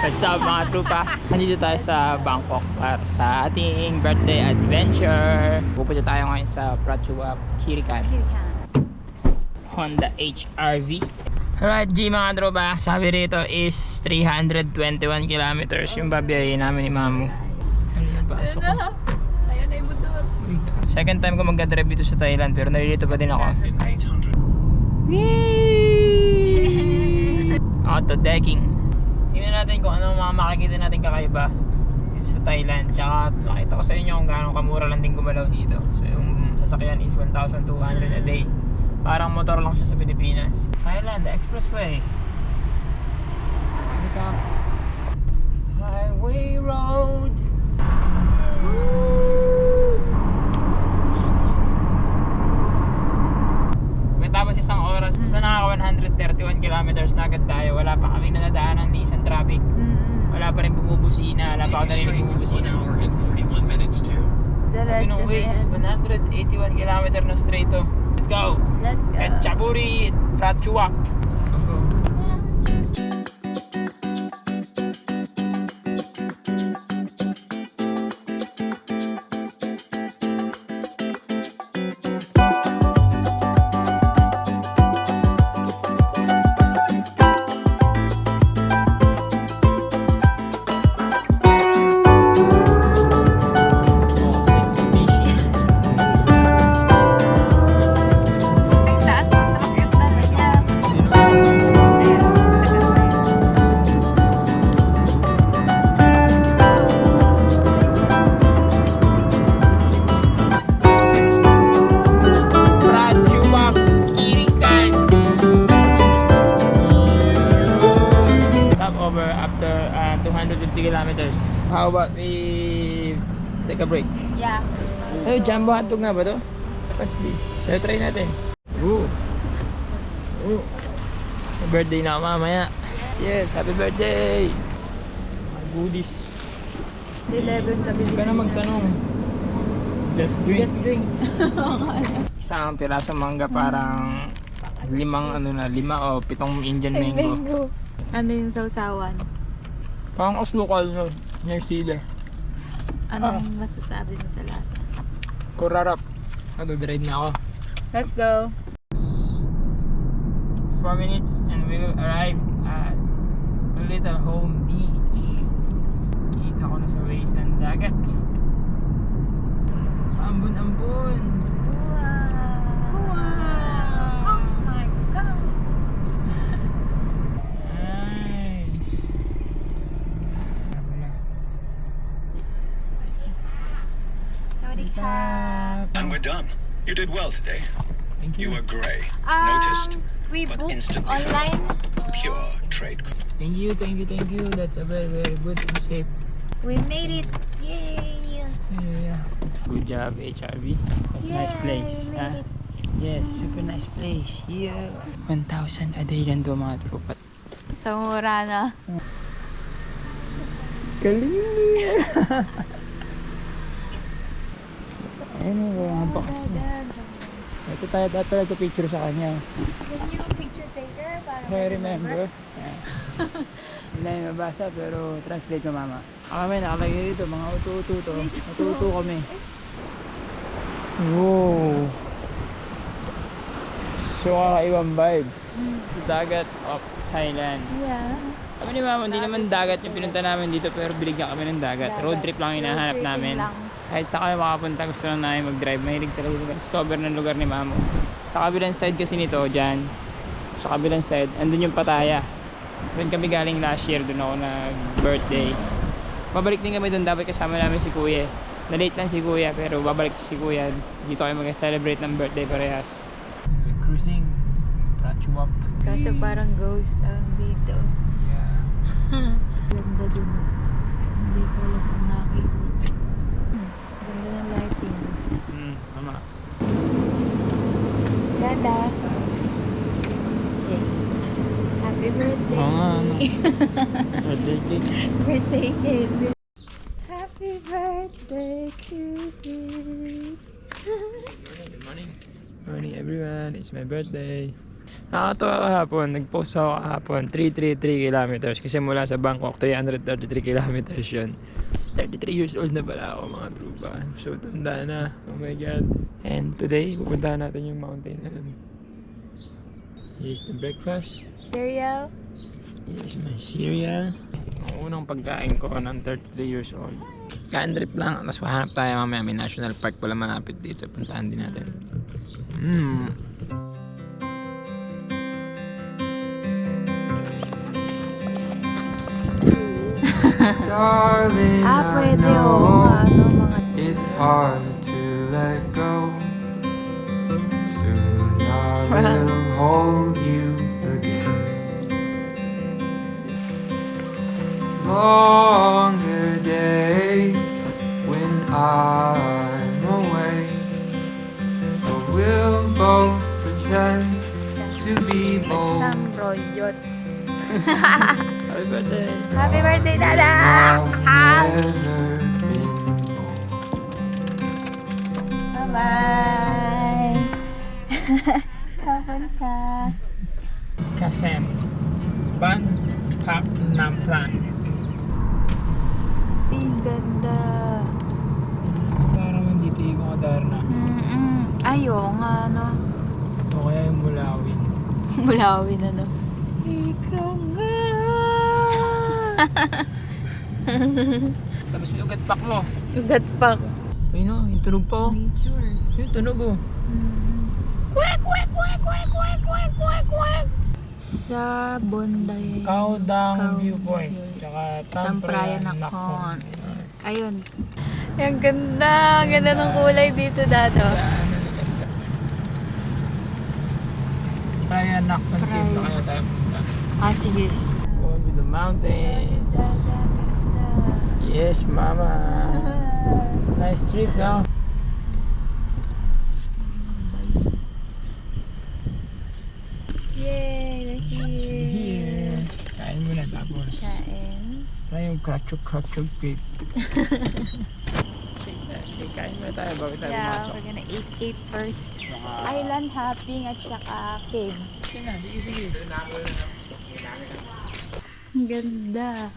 What's up mga trupa? Nandito tayo sa Bangkok para sa ating birthday adventure. Pupunta tayo ngayon sa Prachuap Kirikan Honda HRV. Alright G mga tropa, sabi rito is 321 kilometers yung babiyahin namin ni Mamu. Ano ko? Ayan na yung motor. Second time ko mag-drive dito sa Thailand pero naririto pa din ako. In 800 Auto decking. Tingnan natin kung ano mga makikita natin kakaiba dito sa Thailand. Tsaka makita ko sa inyo kung gaano kamura lang din gumalaw dito. So yung sasakyan is 1,200 a day. Parang motor lang siya sa Pilipinas. Thailand, expressway. Highway road. Pagkatapos isang oras, basta nakaka 131 kilometers na agad tayo. Wala pa kami nadadaanan ni isang traffic. Wala pa rin bumubusina. Wala pa ako straight for bumubusina. 1 hour and 41 minutes to Sabi nung Waze, 181 kilometer na straight to. Let's go! Let's go. Pechaburi, Prachuap. Let's go, How about we take a break? Yeah. Ay, jumbo hotdog nga ba to? What's this? Try, try natin. Ooh. Ooh. Birthday na mamaya. Yes, happy birthday! Goodies. 11 sa Huwag ka na magtanong. Just drink. Just drink. Isang piraso mangga parang limang ano na, lima o pitong Indian mango. Ano yung sausawan? Parang oslukal no, near Steeler. Anong masasabi mo sa lasa? Kurarap. Nag-drive na ako. Let's go. 4 minutes and we will arrive at Little Home Beach. Kita ko na sa ways ang dagat. Ambon-ambon! You did well today. Thank You you. were grey. Um, Noticed. we but booked instantly online. Pure trade. Thank you, thank you, thank you. That's a very, very good and safe. We made it. Yay. Yeah. Good job, HRV. What a nice place. we ah. made it. Yes, super nice place. Yeah. 1,000 a day lang to mga tropa. Sa mura na. Galing! Ayun o, mga bakas na. Ito tayo dapat talaga picture sa kanya. Can you picture taker? Para I remember. Yeah. Hindi namin mabasa pero translate ko mama. Kami nakalagay dito, mga utu-utu to. Utu-utu kami. Wow! So kakaibang vibes. Sa dagat of Thailand. Yeah. Kami ni mama, hindi naman dagat yung pinunta namin dito pero binigyan kami ng dagat. Road trip lang yung hinahanap namin. lang. Kahit sa kami makapunta, gusto lang namin mag-drive. Mahilig talaga dito. Discover ng lugar ni mamo. Sa kabilang side kasi nito, dyan. Sa kabilang side, andun yung Pataya. Doon kami galing last year, doon ako nag-birthday. Babalik din kami doon, dapat kasama namin si Kuya. Na-late lang si Kuya, pero babalik si Kuya. Dito kami mag-celebrate ng birthday parehas. We're cruising. Prachuap. Kaso parang ghost ang dito. Yeah. Ganda din. Hindi ko alam Dada. Okay. Happy birthday. Oo nga, ano. Birthday cake. birthday cake. Happy birthday to you. Good morning. Morning everyone, it's my birthday. Nakakatawa kahapon, nag-post ako kahapon, 333 kilometers. Kasi mula sa Bangkok, 333 kilometers yun. 33 years old na pala ako mga trupa. So, tanda na. Oh my God. And today, pupuntahan natin yung mountain na yun. Here's the breakfast. Cereal? Here's my cereal. Ang unang pagkain ko ng 33 years old. Kain trip lang. Tapos mahanap tayo mamaya. May national park pala malapit dito. Puntahan din natin. Mmm. Darling, I know mga... it's hard to let go. Soon I will hold you again. Longer days when I'm away, but we'll both pretend to be bold. Happy birthday. Happy birthday, Dada! Bye-bye! Kapon ka. Kasem. Ban. Kap. Namplan. Ay, ganda. Parang nandito yung mga Darna. Mm-mm. Ay, oo nga, no. O kaya yung Mulawin. Mulawin, ano. Tapos may ugat pak mo. Ugat pa. Ayun o, yung tunog pa o. Nature. Yung tunog o. Sa Bonday. Kaudang Viewpoint. View. Tsaka Tamprayan. Nakon. Ayun. Ang ganda. Ang ganda ng kulay dito, Dado. Prayan na Prayan. kaya tayo. Ah, sige. Mountains. Yes, mama. Nice trip, no? Yay! Here. Here. Kain muna tapos. Kain. Try yung kratchuk cake. Kain muna tayo bago tayo Yeah, pumasok. we're gonna eat eat first. Island hopping at saka cave. Sige na, sige, sige. Ang ganda.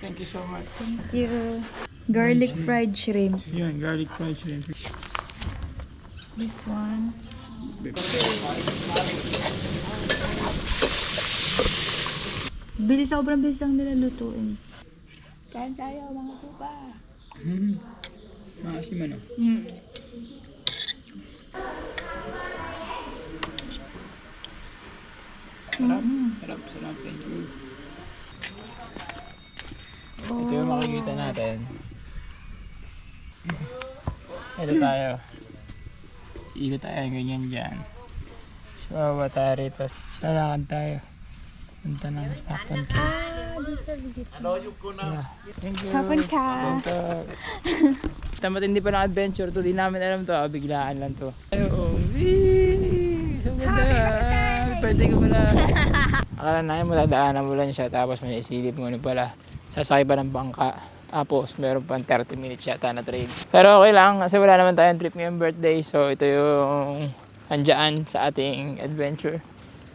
Thank you so much. Thank you. Garlic fried shrimp. Yun, garlic fried shrimp. This one. Bilis, sobrang bilis lang nila lutuin. Kain tayo, mga pupa. Mm. Maasim ano? Mm. Sarap. Sarap, sarap. Thank you. Ito yung makikita natin. Ito tayo. Ikot tayo ganyan dyan. Tapos bababa tayo rito. Tapos lalakad tayo. Punta ng Pakpan Cave. Ah, di sa. Yeah. Thank you. Kapon ka. Ito. Tamat hindi pa na-adventure to. Di namin alam to. Ah, biglaan lang to. Ayun. Wee! So ganda. Happy birthday ko pala. Akala namin matadaanan mo lang siya. Tapos may isilip mo ano pala. Sasakay pa ng bangka. Tapos meron pang 30 minutes yata na train. Pero okay lang kasi wala naman tayong trip ngayong birthday. So ito yung andyan sa ating adventure.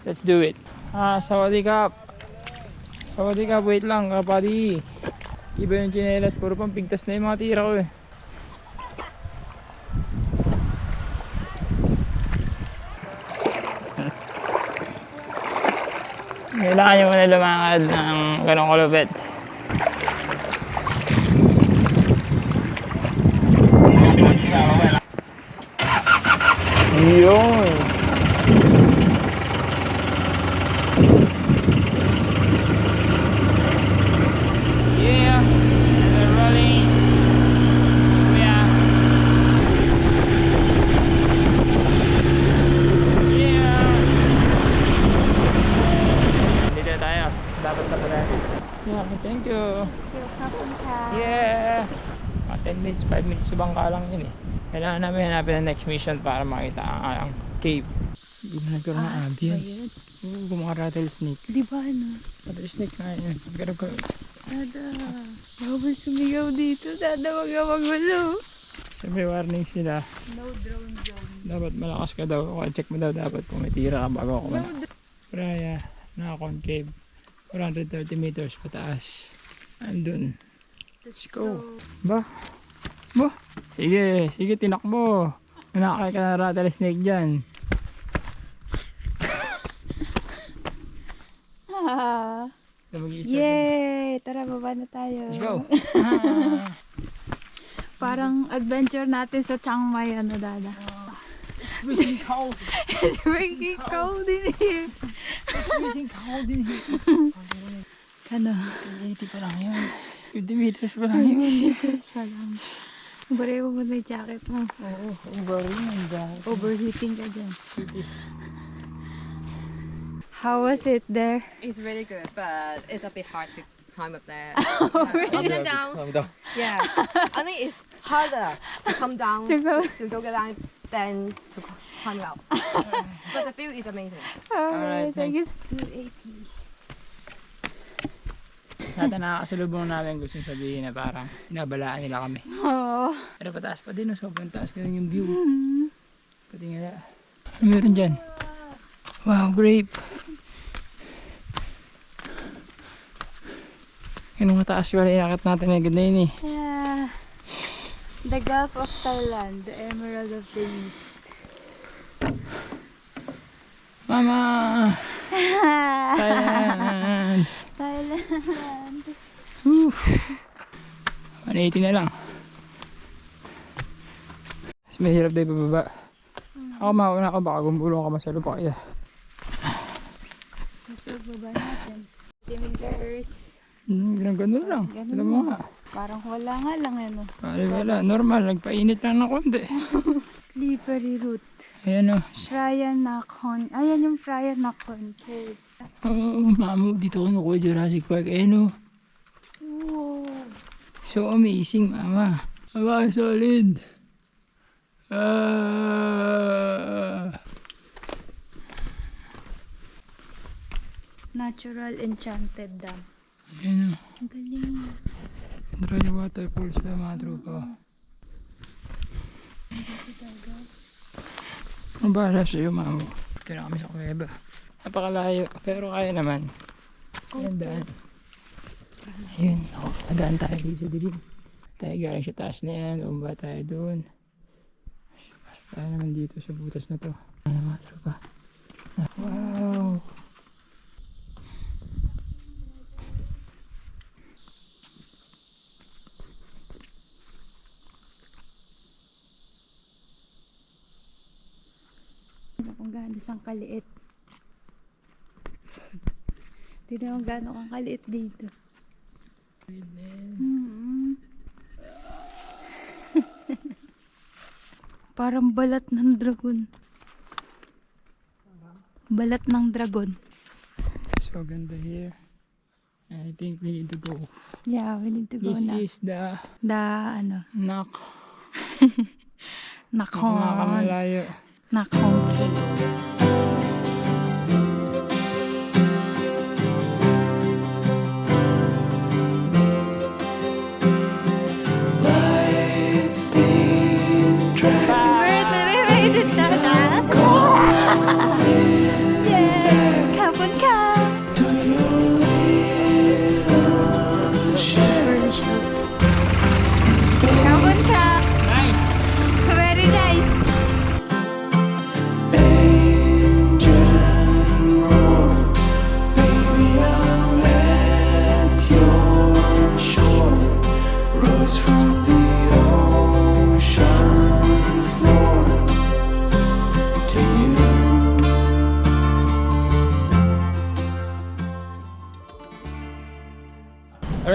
Let's do it. Ah, sawadee kap. Sawadee kap, wait lang kapadi. Iba yung chinelas, puro pang pigtas na yung mga tira ko eh. Kailangan nyo muna lumakad ng ganong kulubet. Yun! Yeah, and they're rolling. Yeah. Yeah. Dito tayo. Dapat na pala. Yeah, thank you. Kapon ka. Yeah. Mga 10 minutes, 5 minutes sa bangka lang yun eh. Kailangan namin hanapin ang next mission para makita ang, ang cave. Hindi na nagkaroon ng ambience. Oo, mga rattlesnake. Di ba, ano? Rattlesnake nga yun. Pero ko, Dada. Bawal sumigaw dito. Dada, wag ka magulo. So may warning sila. No drone zone. Dapat malakas ka daw. O check mo daw dapat kung may tira ka bago ako. No Raya, naka-concave. 430 meters pataas. Andun. Let's go. Ba? Ba? Sige, sige tinakbo. Manakay ka na rattlesnake dyan. Ah, yay! Tara, baba na tayo. Let's go. Ah. Parang adventure natin sa Chiang Mai, ano, Dada. Freezing cold. It's freaking cold in here. Freezing cold in here. Ano? 80 pa lang yun. 50 meters pa lang yun. Pa lang. Bareho mo na yung jacket mo. Oo, ang bari ng dahil. Overheating ka dyan. How was it there? It's really good, but it's a bit hard to climb up there. Oh, Up and down. Yeah. I think it's harder to come down To go- to go down than to climb out. but the view is amazing. Alright, thank you. thanks. 280. Lahat na nakakasalubong namin gusto sabihin na parang binabalaan nila kami. Oh. Pero pataas pa din, no? sobrang taas ka yung view. Pati nga. Ano meron dyan? Wow, grape. Yung mga taas pala inakit natin na ganda yun eh. Yeah. The Gulf of Thailand, the Emerald of the East. Mama! Thailand! Thailand. Whew. 180 na lang. Mas mahirap tayo pababa. Ako mauna ako, baka gumulong ka man sa lupa kaya. Gusto baba natin. 50 meters. Hmm, ganun ganun lang. Ganun Alam mo nga. Parang wala nga lang ano. Pare wala, normal, nagpainit lang ng konti. Slippery route. Ayan o. Fraya Nakhon. Ayan yung Fraya Nakhon Cave. Oo, mamo, dito ko nakuha Jurassic Park. Ayan o. Wow. So amazing, mama. Aba, solid. Ah. Natural Enchanted Dam. Ayan o. Ang galing. Dry waterfalls na mga tropa. Ang bahala sa'yo, mamo. Na kami sa kuweba. Napakalayo, pero kaya naman. Ayan daan. Ayun, oh, nadaan tayo dito dilim. Tayo galing sa taas na yan, umba tayo doon. Pasok tayo naman dito sa butas na to. Ano mga tropa? Wow! Kung gaano siyang kaliit. Tignan mo gaano kang kaliit dito. Mm. Parang balat ng dragon. Balat ng dragon. So ganda here. I think we need to go. Yeah, we need to go This na. is the The, ano, knock. Nakhon. Nakakamalayo. Nakhon Cave.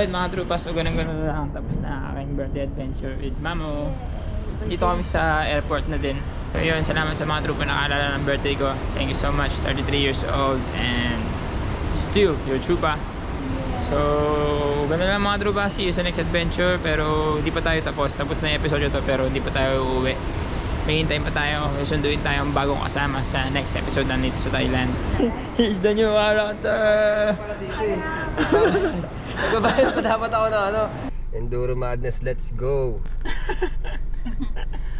Alright mga tropa, so ganun ganun lang. Tapos na aking birthday adventure with Mamo. Dito kami sa airport na din. So yun, salamat sa mga tropa na naalala ng birthday ko. Thank you so much. 33 years old and still your trupa. So, ganun lang mga tropa. See you sa next adventure. Pero hindi pa tayo tapos. Tapos na yung episode to pero hindi pa tayo uuwi. May hintayin pa tayo. Susunduin tayong bagong kasama sa next episode na dito sa Thailand. He's the new character! Nagbabayad pa dapat ako ng ano. Enduro Madness, let's go.